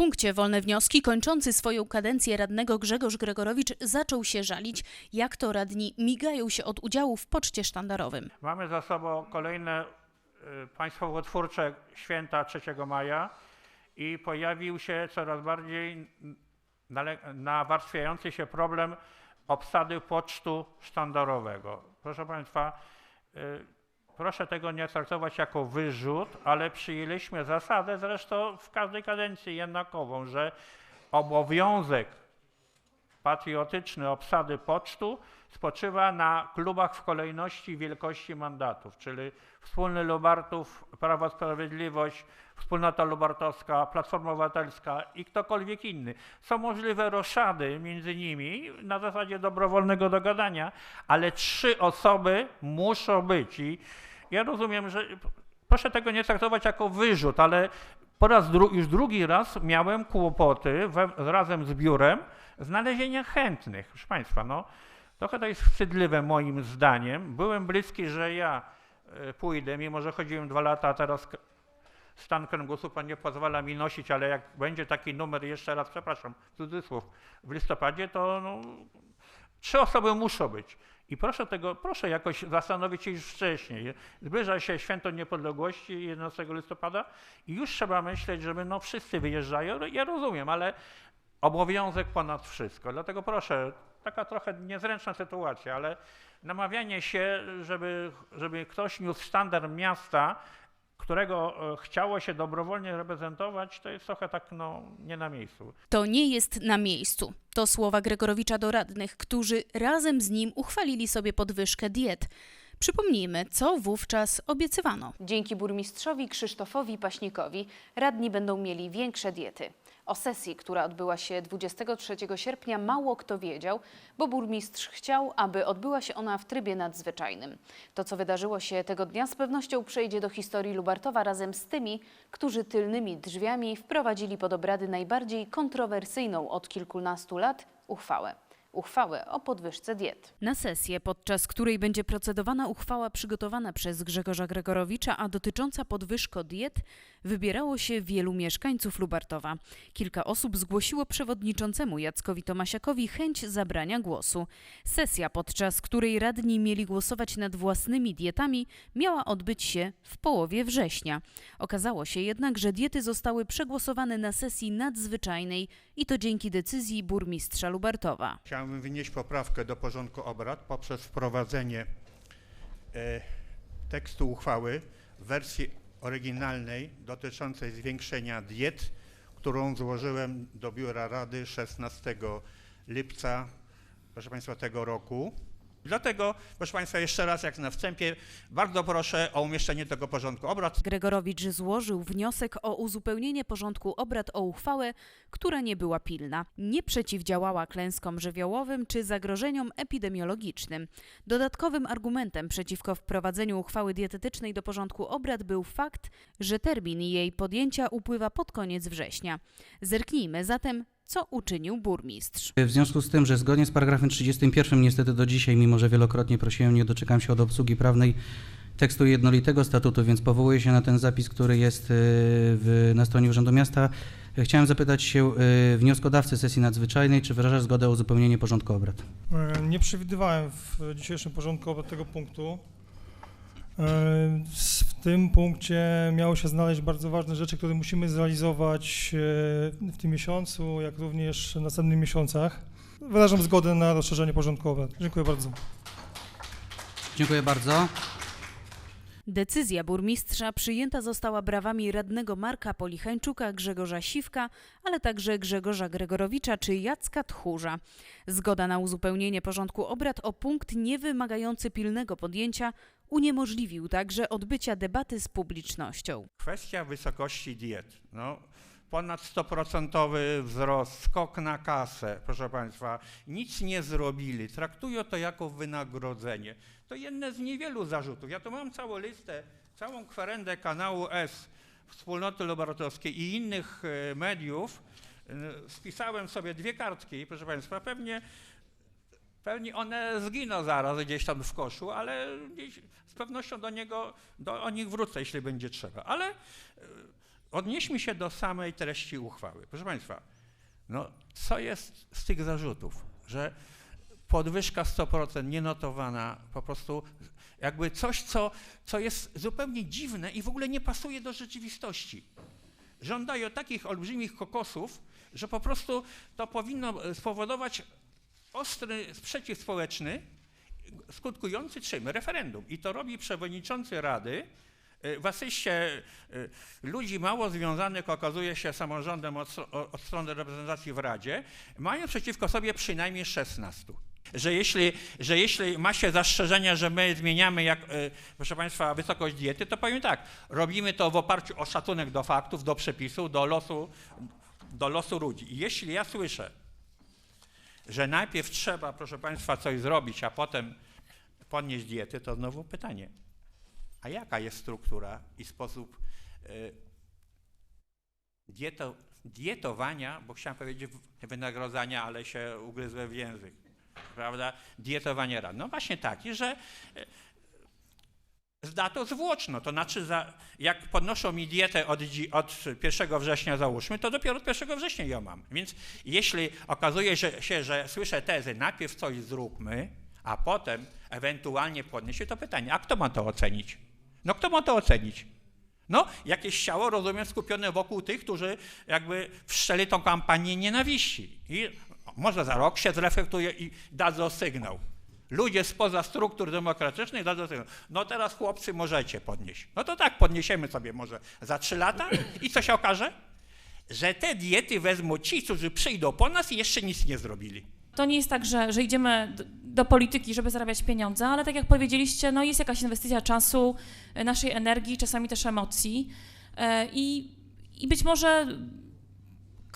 punkcie Wolne Wnioski kończący swoją kadencję radnego Grzegorz Gregorowicz zaczął się żalić, jak to radni migają się od udziału w poczcie sztandarowym. Mamy za sobą kolejne y, państwowo-twórcze święta 3 maja i pojawił się coraz bardziej nawarstwiający się problem obsady pocztu sztandarowego. Proszę Państwa, y, proszę tego nie traktować jako wyrzut, ale przyjęliśmy zasadę zresztą w każdej kadencji jednakową, że obowiązek patriotyczny obsady pocztu spoczywa na klubach w kolejności wielkości mandatów, czyli Wspólny Lubartów, Prawo Sprawiedliwość, Wspólnota Lubartowska, Platforma Obywatelska i ktokolwiek inny. Są możliwe roszady między nimi na zasadzie dobrowolnego dogadania, ale trzy osoby muszą być i ja rozumiem, że proszę tego nie traktować jako wyrzut, ale po raz dru- już drugi raz miałem kłopoty we, razem z biurem znalezienia chętnych. Proszę Państwa, no trochę to jest wstydliwe moim zdaniem. Byłem bliski, że ja e, pójdę, mimo że chodziłem dwa lata, a teraz stan kręgosłupa nie pozwala mi nosić, ale jak będzie taki numer, jeszcze raz przepraszam, cudzysłów, w listopadzie, to no, trzy osoby muszą być. I proszę tego, proszę jakoś zastanowić się już wcześniej. Zbliża się święto niepodległości 11 listopada i już trzeba myśleć, żeby no wszyscy wyjeżdżają. Ja rozumiem, ale obowiązek ponad wszystko. Dlatego proszę, taka trochę niezręczna sytuacja, ale namawianie się, żeby, żeby ktoś niósł sztandar miasta, którego e, chciało się dobrowolnie reprezentować, to jest trochę tak no, nie na miejscu. To nie jest na miejscu. To słowa Gregorowicza do radnych, którzy razem z nim uchwalili sobie podwyżkę diet. Przypomnijmy, co wówczas obiecywano. Dzięki burmistrzowi Krzysztofowi Paśnikowi radni będą mieli większe diety. O sesji, która odbyła się 23 sierpnia, mało kto wiedział, bo burmistrz chciał, aby odbyła się ona w trybie nadzwyczajnym. To, co wydarzyło się tego dnia, z pewnością przejdzie do historii Lubartowa razem z tymi, którzy tylnymi drzwiami wprowadzili pod obrady najbardziej kontrowersyjną od kilkunastu lat uchwałę. Uchwałę o podwyżce diet. Na sesję, podczas której będzie procedowana uchwała przygotowana przez Grzegorza Gregorowicza, a dotycząca podwyżko diet, wybierało się wielu mieszkańców Lubartowa. Kilka osób zgłosiło przewodniczącemu Jackowi Tomasiakowi chęć zabrania głosu. Sesja, podczas której radni mieli głosować nad własnymi dietami, miała odbyć się w połowie września. Okazało się jednak, że diety zostały przegłosowane na sesji nadzwyczajnej i to dzięki decyzji burmistrza Lubartowa. Chciałbym wnieść poprawkę do porządku obrad poprzez wprowadzenie e, tekstu uchwały w wersji oryginalnej dotyczącej zwiększenia diet, którą złożyłem do Biura Rady 16 lipca, proszę Państwa, tego roku. Dlatego, proszę Państwa, jeszcze raz jak na wstępie, bardzo proszę o umieszczenie tego porządku obrad. Gregorowicz złożył wniosek o uzupełnienie porządku obrad o uchwałę, która nie była pilna, nie przeciwdziałała klęskom żywiołowym czy zagrożeniom epidemiologicznym. Dodatkowym argumentem przeciwko wprowadzeniu uchwały dietetycznej do porządku obrad był fakt, że termin jej podjęcia upływa pod koniec września. Zerknijmy zatem, co uczynił burmistrz. W związku z tym, że zgodnie z paragrafem 31 niestety do dzisiaj, mimo że wielokrotnie prosiłem, nie doczekam się od obsługi prawnej tekstu jednolitego statutu, więc powołuję się na ten zapis, który jest y, w, na stronie Urzędu Miasta. Chciałem zapytać się y, wnioskodawcy sesji nadzwyczajnej, czy wyraża zgodę o uzupełnienie porządku obrad? E, Nie przewidywałem w dzisiejszym porządku obrad tego punktu. W tym punkcie miało się znaleźć bardzo ważne rzeczy, które musimy zrealizować e, w tym miesiącu, jak również w następnych miesiącach. Wyrażam zgodę na rozszerzenie porządku obrad. Dziękuję bardzo. Dziękuję bardzo. Decyzja burmistrza przyjęta została brawami radnego Marka Polichańczuka, Grzegorza Siwka, ale także Grzegorza Gregorowicza czy Jacka Tchórza. Zgoda na uzupełnienie porządku obrad o punkt niewymagający pilnego podjęcia uniemożliwił także odbycia debaty z publicznością. Kwestia wysokości diet. No, ponad 100% wzrost, skok na kasę, proszę Państwa. Nic nie zrobili. Traktują to jako wynagrodzenie. To jedne z niewielu zarzutów. Ja tu mam całą listę, całą kwerendę kanału S, Wspólnoty Lubartowskiej i innych e, mediów. E, Spisałem sobie dwie kartki, proszę Państwa. Pewnie Pewnie one zginą zaraz gdzieś tam w koszu, ale gdzieś z pewnością do niego, do, o nich wrócę, jeśli będzie trzeba. Ale e, odnieśmy się do samej treści uchwały. Proszę Państwa, no, co jest z tych zarzutów, że podwyżka 100% nienotowana, po prostu jakby coś, co, co jest zupełnie dziwne i w ogóle nie pasuje do rzeczywistości. Żądają takich olbrzymich kokosów, że po prostu to powinno e, spowodować ostry sprzeciw społeczny, skutkujący czym? Referendum. I to robi przewodniczący Rady, e, w asyście e, ludzi mało związanych okazuje się samorządem od, od strony reprezentacji w Radzie, mają przeciwko sobie przynajmniej 16. Że jeśli, że jeśli ma się zastrzeżenia, że my zmieniamy, jak, e, proszę Państwa, wysokość diety, to powiem tak, robimy to w oparciu o szacunek do faktów, do przepisów, do losu, do losu ludzi. I jeśli ja słyszę, że najpierw trzeba, proszę Państwa, coś zrobić, a potem podnieść diety, to znowu pytanie, a jaka jest struktura i sposób y, dieto, dietowania, bo chciałem powiedzieć w- wynagrodzania, ale się ugryzłem w język, prawda, dietowania rad. No właśnie taki, że y, z datą zwłoczną, to znaczy za, jak podnoszą mi dietę od, od 1 września załóżmy, to dopiero od 1 września ją mam. Więc jeśli okazuje się, że słyszę tezy, najpierw coś zróbmy, a potem ewentualnie podniesie, to pytanie, a kto ma to ocenić? No kto ma to ocenić? No, jakieś ciało, rozumiem, skupione wokół tych, którzy jakby wszczeli tą kampanię nienawiści. I może za rok się zreflektuje i dadzą sygnał. Ludzie spoza struktur demokratycznych dadzą sygnał. No teraz chłopcy możecie podnieść. No to tak, podniesiemy sobie może za trzy lata i co się okaże? Że te diety wezmą ci, którzy przyjdą po nas i jeszcze nic nie zrobili. To nie jest tak, że, że idziemy do, polityki, żeby zarabiać pieniądze, ale tak jak powiedzieliście, no jest jakaś inwestycja czasu, e, naszej energii, czasami też emocji. E, I, i być może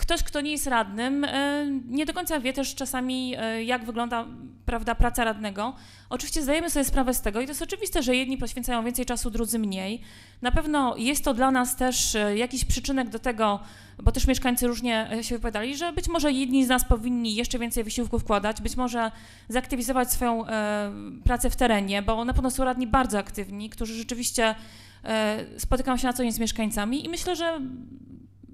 ktoś, kto nie jest radnym, e, nie do końca wie też czasami, e, jak wygląda prawda, praca radnego. Oczywiście zdajemy sobie sprawę z tego i to jest oczywiste, że jedni poświęcają więcej czasu, drudzy mniej. Na pewno jest to dla nas też e, jakiś przyczynek do tego, bo też mieszkańcy różnie się wypowiadali, że być może jedni z nas powinni jeszcze więcej wysiłku wkładać, być może zaktywizować swoją e, pracę w terenie, bo na pewno są radni bardzo aktywni, którzy rzeczywiście e, spotykają się na co dzień z mieszkańcami i myślę, że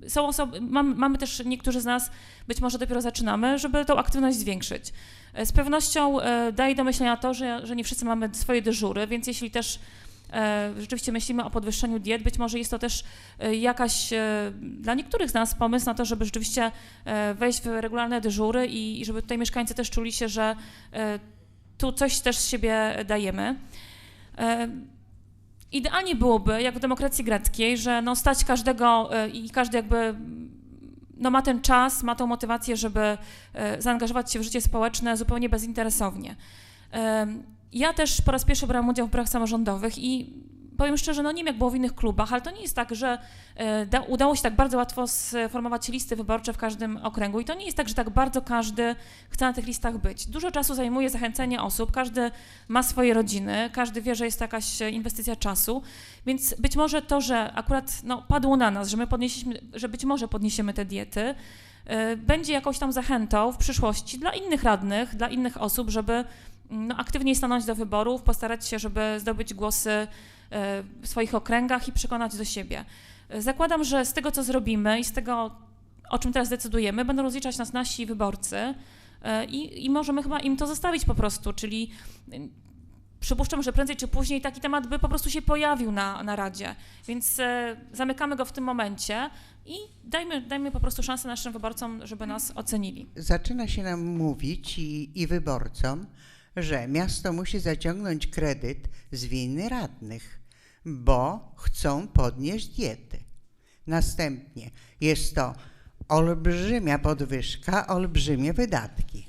są osoby, mam, mamy też niektórzy z nas, być może dopiero zaczynamy, żeby tą aktywność zwiększyć. E, Z pewnością e, daje do myślenia to, że, że nie wszyscy mamy swoje dyżury, więc jeśli też e, rzeczywiście myślimy o podwyższeniu diet, być może jest to też jakaś dla niektórych z nas pomysł na to, żeby rzeczywiście wejść w regularne dyżury i, i żeby tutaj mieszkańcy też czuli się, że tu coś też z siebie dajemy. E, Idealnie byłoby, jak w demokracji greckiej, że no stać każdego e, i każdy jakby no ma ten czas, ma tą motywację, żeby e, zaangażować się w życie społeczne zupełnie bezinteresownie. Em, Ja też po raz pierwszy brałam udział w wyborach samorządowych i powiem szczerze, no nie wiem jak było w innych klubach, ale to nie jest tak, że e, da, udało się tak bardzo łatwo sformować listy wyborcze w każdym okręgu i to nie jest tak, że tak bardzo każdy chce na tych listach być. Dużo czasu zajmuje zachęcenie osób, każdy ma swoje rodziny, każdy wie, że jest to jakaś inwestycja czasu, więc być może to, że akurat no, padło na nas, że my podnieśliśmy, że być może podniesiemy te diety, e, będzie jakąś tam zachętą w przyszłości dla innych radnych, dla innych osób, żeby no, aktywniej stanąć do wyborów, postarać się, żeby zdobyć głosy w swoich okręgach i przekonać do siebie. Zakładam, że z tego, co zrobimy i z tego, o czym teraz decydujemy, będą rozliczać nas nasi wyborcy e, i, i możemy chyba im to zostawić po prostu, czyli y, przypuszczam, że prędzej czy później taki temat by po prostu się pojawił na, na Radzie, więc e, zamykamy go w tym momencie i dajmy, dajmy po prostu szansę naszym wyborcom, żeby nas ocenili. zaczyna się nam mówić i, i wyborcom, że miasto musi zaciągnąć kredyt z winy radnych, bo chcą podnieść diety. Następnie jest to olbrzymia podwyżka, olbrzymie wydatki.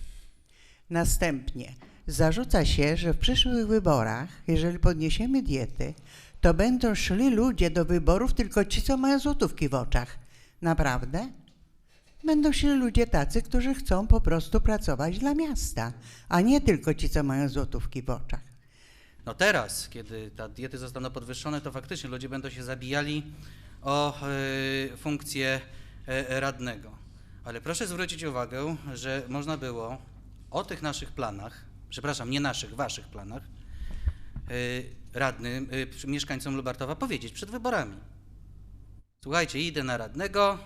Następnie zarzuca się, że w przyszłych wyborach, jeżeli podniesiemy diety, to będą szli ludzie do wyborów tylko ci, co mają złotówki w oczach. Naprawdę? Będą się ludzie tacy, którzy chcą po prostu pracować dla miasta, a nie tylko ci, co mają złotówki w oczach. No teraz, kiedy te diety zostaną podwyższone, to faktycznie ludzie będą się zabijali o e, funkcję e, radnego. Ale proszę zwrócić uwagę, że można było o tych naszych planach, przepraszam, nie naszych, waszych planach, e, radnym, e, mieszkańcom Lubartowa powiedzieć przed wyborami. Słuchajcie, idę na radnego,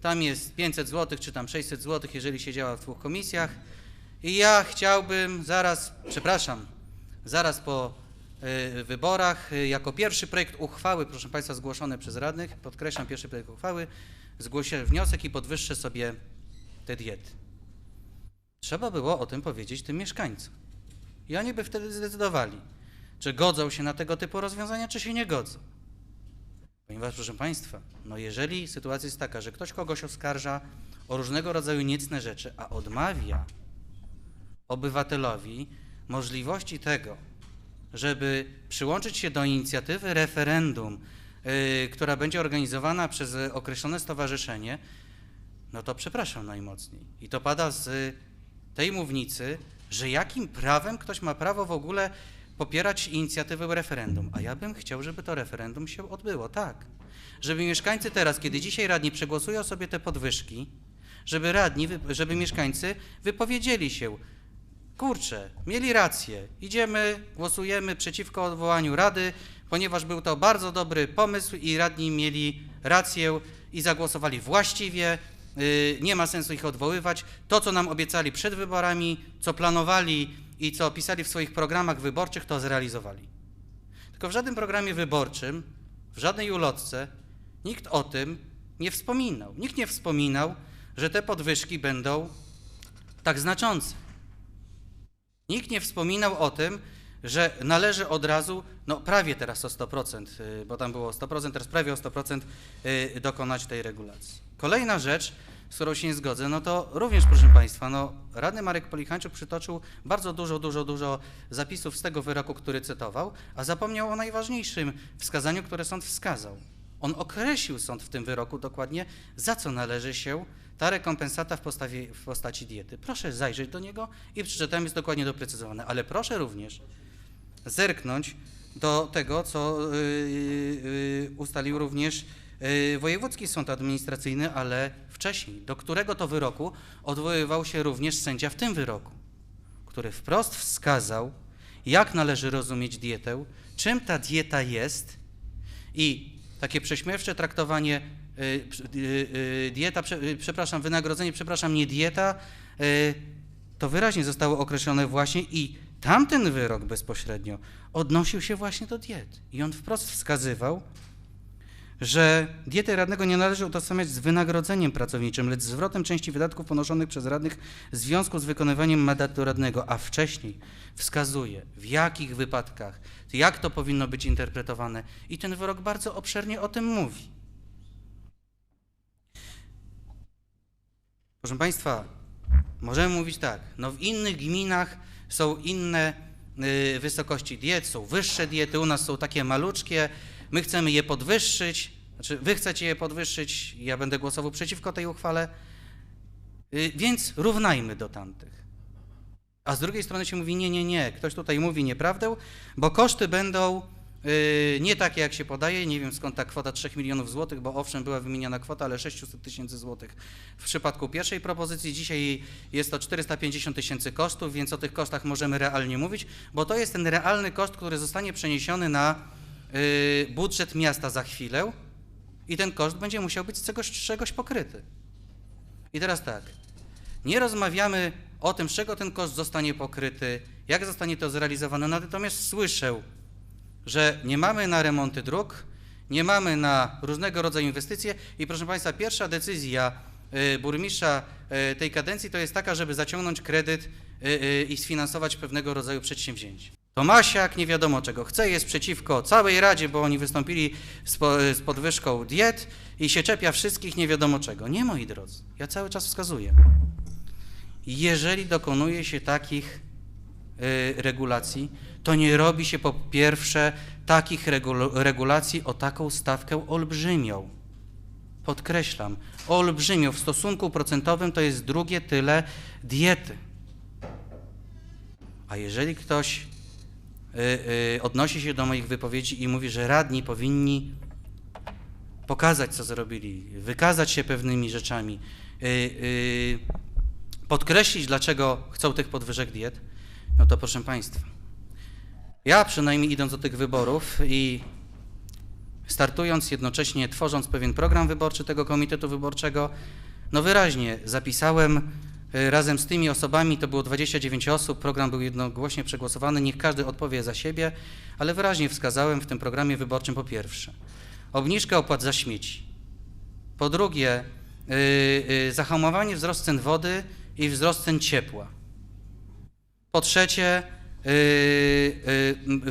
tam jest 500 zł, czy tam 600 zł, jeżeli się działa w dwóch komisjach. I ja chciałbym zaraz, przepraszam, zaraz po y, wyborach, y, jako pierwszy projekt uchwały, proszę Państwa, zgłoszony przez radnych, podkreślam, pierwszy projekt uchwały, zgłoszę wniosek i podwyższę sobie te diety. Trzeba było o tym powiedzieć tym mieszkańcom. I oni by wtedy zdecydowali, czy godzą się na tego typu rozwiązania, czy się nie godzą. Ponieważ, proszę Państwa, no jeżeli sytuacja jest taka, że ktoś kogoś oskarża o różnego rodzaju niecne rzeczy, a odmawia obywatelowi możliwości tego, żeby przyłączyć się do inicjatywy referendum, yy, która będzie organizowana przez y, określone stowarzyszenie, no to przepraszam najmocniej. I to pada z tej mównicy, że jakim prawem ktoś ma prawo w ogóle popierać inicjatywę referendum. A ja bym chciał, żeby to referendum się odbyło, tak. Żeby mieszkańcy teraz, kiedy dzisiaj radni przegłosują sobie te podwyżki, żeby radni, żeby mieszkańcy wypowiedzieli się, kurczę, mieli rację, idziemy, głosujemy przeciwko odwołaniu rady, ponieważ był to bardzo dobry pomysł i radni mieli rację i zagłosowali właściwie, y, nie ma sensu ich odwoływać. To, co nam obiecali przed wyborami, co planowali i co pisali w swoich programach wyborczych, to zrealizowali. Tylko w żadnym programie wyborczym, w żadnej ulotce nikt o tym nie wspominał. Nikt nie wspominał, że te podwyżki będą tak znaczące. Nikt nie wspominał o tym, że należy od razu, no prawie teraz o 100%, y, bo tam było o 100%, teraz prawie o 100% y, dokonać tej regulacji. Kolejna rzecz, z którą się nie zgodzę, no to również, proszę Państwa, no radny Marek Polichańczuk przytoczył bardzo dużo, dużo, dużo zapisów z tego wyroku, który cytował, a zapomniał o najważniejszym wskazaniu, które sąd wskazał. On określił sąd w tym wyroku dokładnie, za co należy się ta rekompensata w, postawie, w postaci diety. Proszę zajrzeć do niego i przeczytałem, jest dokładnie doprecyzowane, ale proszę również zerknąć do tego, co yy, yy, ustalił również yy, Wojewódzki Sąd Administracyjny, ale wcześniej, do którego to wyroku odwoływał się również sędzia w tym wyroku, który wprost wskazał, jak należy rozumieć dietę, czym ta dieta jest i takie prześmiewcze traktowanie dieta, prze- y, przepraszam, wynagrodzenie, przepraszam, nie dieta, y, to wyraźnie zostało określone właśnie i tamten wyrok bezpośrednio odnosił się właśnie do diet. I on wprost wskazywał, że dietę radnego nie należy utożsamiać z wynagrodzeniem pracowniczym, lecz zwrotem części wydatków ponoszonych przez radnych w związku z wykonywaniem mandatu radnego, a wcześniej wskazuje, w jakich wypadkach, jak to powinno być interpretowane i ten wyrok bardzo obszernie o tym mówi. Proszę Państwa, możemy mówić tak, no w innych gminach są inne y, wysokości diet, są wyższe diety, u nas są takie maluczkie, my chcemy je podwyższyć, znaczy wy chcecie je podwyższyć, ja będę głosował przeciwko tej uchwale, y, więc równajmy do tamtych. A z drugiej strony się mówi, nie, nie, nie, ktoś tutaj mówi nieprawdę, bo koszty będą nie takie, jak się podaje, nie wiem skąd ta kwota 3 milionów złotych, bo owszem, była wymieniana kwota, ale 600 tysięcy złotych w przypadku pierwszej propozycji, dzisiaj jest to 450 tysięcy kosztów, więc o tych kosztach możemy realnie mówić, bo to jest ten realny koszt, który zostanie przeniesiony na y, budżet miasta za chwilę i ten koszt będzie musiał być z czegoś, czegoś pokryty. I teraz tak, nie rozmawiamy o tym, z czego ten koszt zostanie pokryty, jak zostanie to zrealizowane, natomiast słyszę, że nie mamy na remonty dróg, nie mamy na różnego rodzaju inwestycje i proszę Państwa, pierwsza decyzja y, burmistrza y, tej kadencji to jest taka, żeby zaciągnąć kredyt y, i sfinansować pewnego rodzaju przedsięwzięcie. Tomasiak nie wiadomo czego chce, jest przeciwko całej Radzie, bo oni wystąpili z, z podwyżką diet i się czepia wszystkich nie wiadomo czego. Nie, moi drodzy, ja cały czas wskazuję. Jeżeli dokonuje się takich regulacji, to nie robi się po pierwsze takich regul- regulacji o taką stawkę olbrzymią. Podkreślam, olbrzymią. W stosunku procentowym to jest drugie tyle diety. A jeżeli ktoś y, y, odnosi się do moich wypowiedzi i mówi, że radni powinni pokazać, co zrobili, wykazać się pewnymi rzeczami, y, podkreślić, dlaczego chcą tych podwyżek diet, no to proszę Państwa, ja przynajmniej idąc do tych wyborów i startując, jednocześnie tworząc pewien program wyborczy tego komitetu wyborczego, no wyraźnie zapisałem y, razem z tymi osobami, to było 29 osób, program był jednogłośnie przegłosowany, niech każdy odpowie za siebie, ale wyraźnie wskazałem w tym programie wyborczym po pierwsze obniżkę opłat za śmieci, po drugie y, y, zahamowanie wzrost cen wody i wzrost cen ciepła, po trzecie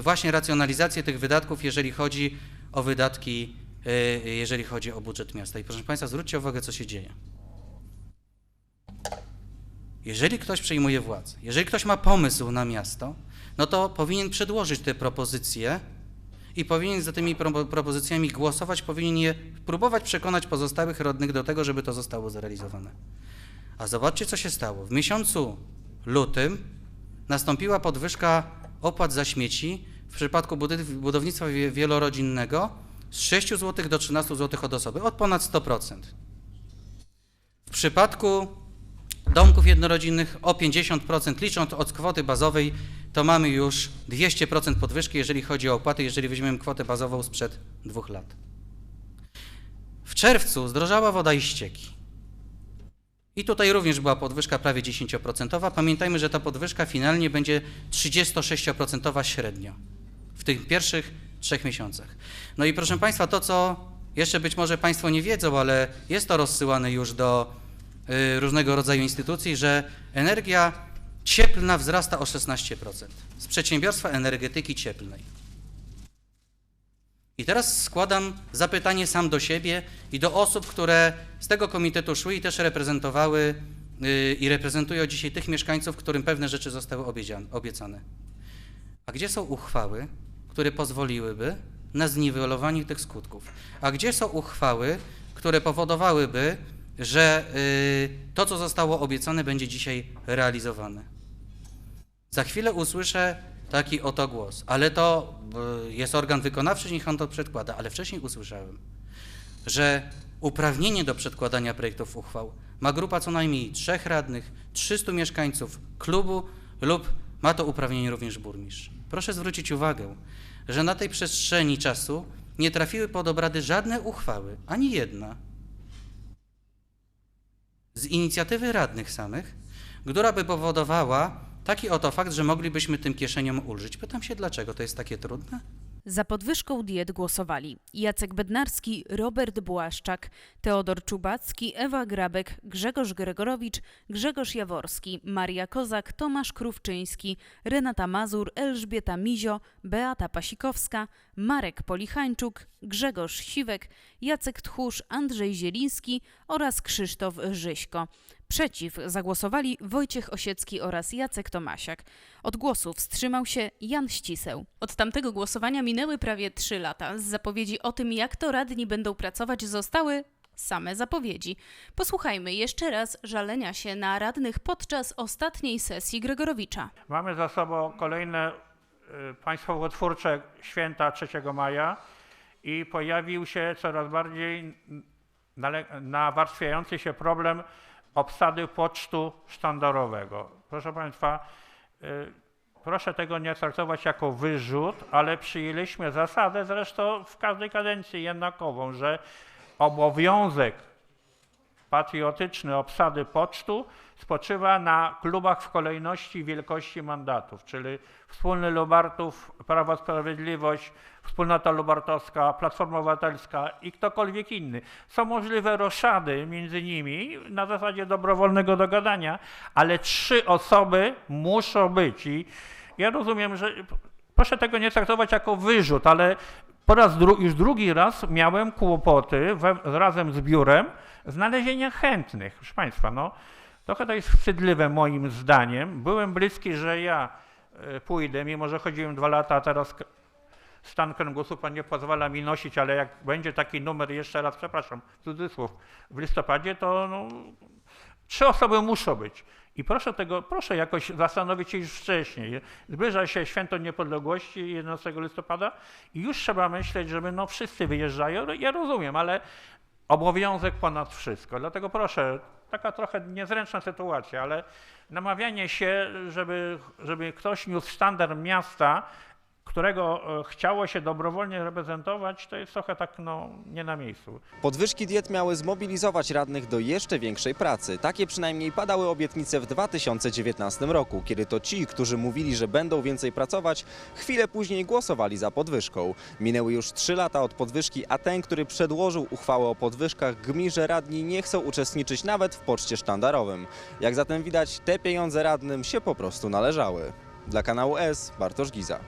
właśnie racjonalizację tych wydatków, jeżeli chodzi o wydatki, y, jeżeli chodzi o budżet miasta. I proszę Państwa, zwróćcie uwagę, co się dzieje. Jeżeli ktoś przejmuje władzę, jeżeli ktoś ma pomysł na miasto, no to powinien przedłożyć te propozycje i powinien za tymi pro, propozycjami głosować, powinien je próbować przekonać pozostałych radnych do tego, żeby to zostało zrealizowane. A zobaczcie, co się stało. W miesiącu lutym nastąpiła podwyżka opłat za śmieci w przypadku budownictwa wie- wielorodzinnego z 6 zł do 13 zł od osoby, od ponad 100%. W przypadku domków jednorodzinnych o 50%, licząc od kwoty bazowej, to mamy już 200% podwyżki, jeżeli chodzi o opłaty, jeżeli weźmiemy kwotę bazową sprzed dwóch lat. W czerwcu zdrożała woda i ścieki. I tutaj również była podwyżka prawie 10%. Pamiętajmy, że ta podwyżka finalnie będzie 36% średnio w tych pierwszych trzech miesiącach. No i proszę Państwa, to co jeszcze być może Państwo nie wiedzą, ale jest to rozsyłane już do y, różnego rodzaju instytucji, że energia cieplna wzrasta o 16% z przedsiębiorstwa energetyki cieplnej. I teraz składam zapytanie sam do siebie i do osób, które z tego komitetu szły i też reprezentowały yy, i reprezentują dzisiaj tych mieszkańców, którym pewne rzeczy zostały obiecane. A gdzie są uchwały, które pozwoliłyby na zniwelowanie tych skutków? A gdzie są uchwały, które powodowałyby, że yy, to, co zostało obiecane, będzie dzisiaj realizowane? Za chwilę usłyszę taki oto głos, ale to y, jest organ wykonawczy, niech on to przedkłada, ale wcześniej usłyszałem, że uprawnienie do przedkładania projektów uchwał ma grupa co najmniej trzech radnych, 300 mieszkańców klubu lub ma to uprawnienie również burmistrz. Proszę zwrócić uwagę, że na tej przestrzeni czasu nie trafiły pod obrady żadne uchwały, ani jedna, z inicjatywy radnych samych, która by powodowała taki oto fakt, że moglibyśmy tym kieszeniom ulżyć. Pytam się, dlaczego to jest takie trudne? Za podwyżką diet głosowali Jacek Bednarski, Robert Błaszczak, Teodor Czubacki, Ewa Grabek, Grzegorz Gregorowicz, Grzegorz Jaworski, Maria Kozak, Tomasz Krówczyński, Renata Mazur, Elżbieta Mizio, Beata Pasikowska, Marek Polichańczuk, Grzegorz Siwek, Jacek Tchórz, Andrzej Zieliński oraz Krzysztof Żyśko. Przeciw zagłosowali Wojciech Osiecki oraz Jacek Tomasiak. Od głosu wstrzymał się Jan Ściseł. Od tamtego głosowania minęły prawie trzy lata. Z zapowiedzi o tym, jak to radni będą pracować, zostały same zapowiedzi. Posłuchajmy jeszcze raz żalenia się na radnych podczas ostatniej sesji Gregorowicza. Mamy za sobą kolejne y, państwowo-twórcze święta 3 maja i pojawił się coraz bardziej nawarstwiający się problem obsady pocztu sztandarowego. Proszę Państwa, y, proszę tego nie traktować jako wyrzut, ale przyjęliśmy zasadę zresztą w każdej kadencji jednakową, że obowiązek patriotyczny obsady pocztu spoczywa na klubach w kolejności wielkości mandatów, czyli Wspólny Lubartów, Prawo Sprawiedliwość, Wspólnota Lubartowska, Platforma Obywatelska i ktokolwiek inny. Są możliwe roszady między nimi na zasadzie dobrowolnego dogadania, ale trzy osoby muszą być i ja rozumiem, że proszę tego nie traktować jako wyrzut, ale po raz dru- już drugi raz miałem kłopoty we, razem z biurem znalezienia chętnych. Proszę Państwa, no trochę to jest wstydliwe moim zdaniem. Byłem bliski, że ja e, pójdę, mimo że chodziłem dwa lata, a teraz stan kręgosłupa nie pozwala mi nosić, ale jak będzie taki numer, jeszcze raz przepraszam, cudzysłów, w listopadzie, to no, trzy osoby muszą być. I proszę tego, proszę jakoś zastanowić się już wcześniej. Zbliża się święto niepodległości 11 listopada i już trzeba myśleć, żeby no wszyscy wyjeżdżają. Ja rozumiem, ale obowiązek ponad wszystko. Dlatego proszę, taka trochę niezręczna sytuacja, ale namawianie się, żeby, żeby ktoś niósł sztandar miasta, którego e, chciało się dobrowolnie reprezentować, to jest trochę tak no, nie na miejscu. Podwyżki diet miały zmobilizować radnych do jeszcze większej pracy. Takie przynajmniej padały obietnice w 2019 roku, kiedy to ci, którzy mówili, że będą więcej pracować, chwilę później głosowali za podwyżką. Minęły już trzy lata od podwyżki, a ten, który przedłożył uchwałę o podwyżkach, gmi, że radni nie chcą uczestniczyć nawet w poczcie sztandarowym. Jak zatem widać, te pieniądze radnym się po prostu należały. Dla kanału S Bartosz Giza.